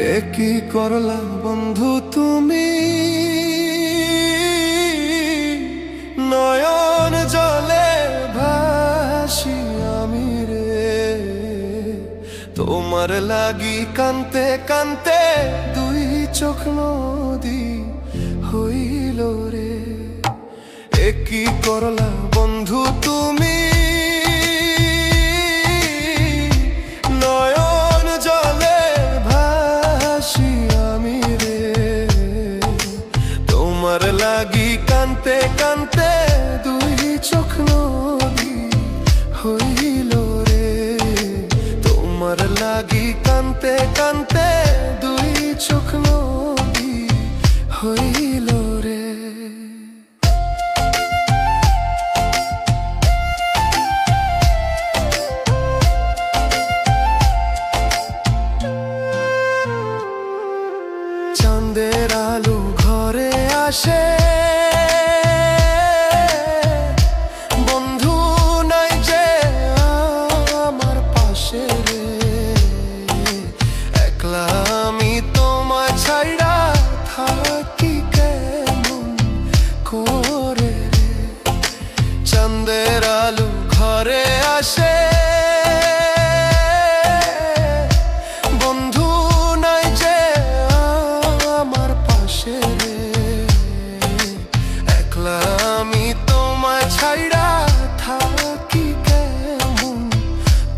এ কি করলা বন্ধু তুমি? নয়ন জলে ভাসি আমি রে। তোমার লাগি কান্তে কান্তে দুই চোখ নদী হইল রে। এ কি করলা বন্ধু তুমি? তোমার লাগি কান্তে কান্তে দুই চোখ নদী হইল রে। তোমার লাগি কান্তে কান্তে দুই চোখ নদী হইল রে। চাঁদের আলো achei. ছাইড়া থাকি কেমন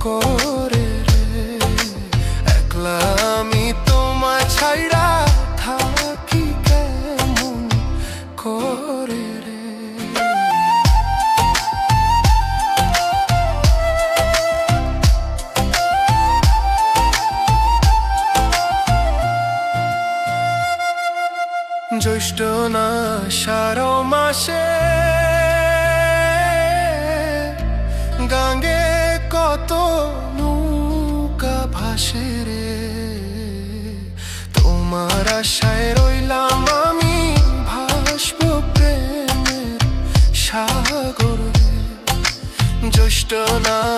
করে রে? একলা আমি তোমায় ছাইড়া থাকি কেমন করে রে? জ্যৈষ্ঠ না সার মাসে গাঙ্গে কত নৌকা ভাসে রে। তোমার আশায় রইলাম আমি ভাসব প্রেমের সাগর জ্যৈষ্ঠ না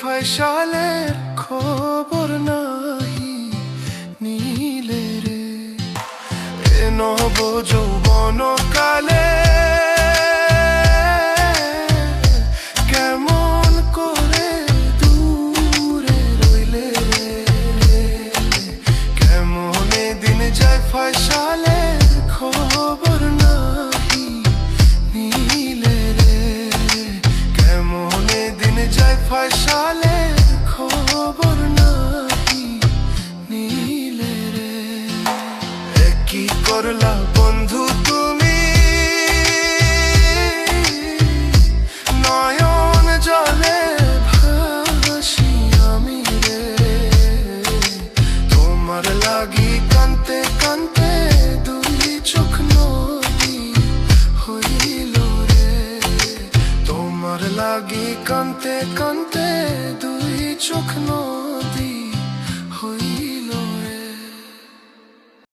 ফয়সালের খবর নাহি নীলে রে এ নব যৌবন কালে করলা বন্ধু তুমি। নয়ন জলে ভাসি আমি রে। তোমার লাগি কান্তে কান্তে দুই চোখ নদী হইল রে। তোমার লাগি কান্তে কান্তে দুই চোখ নদী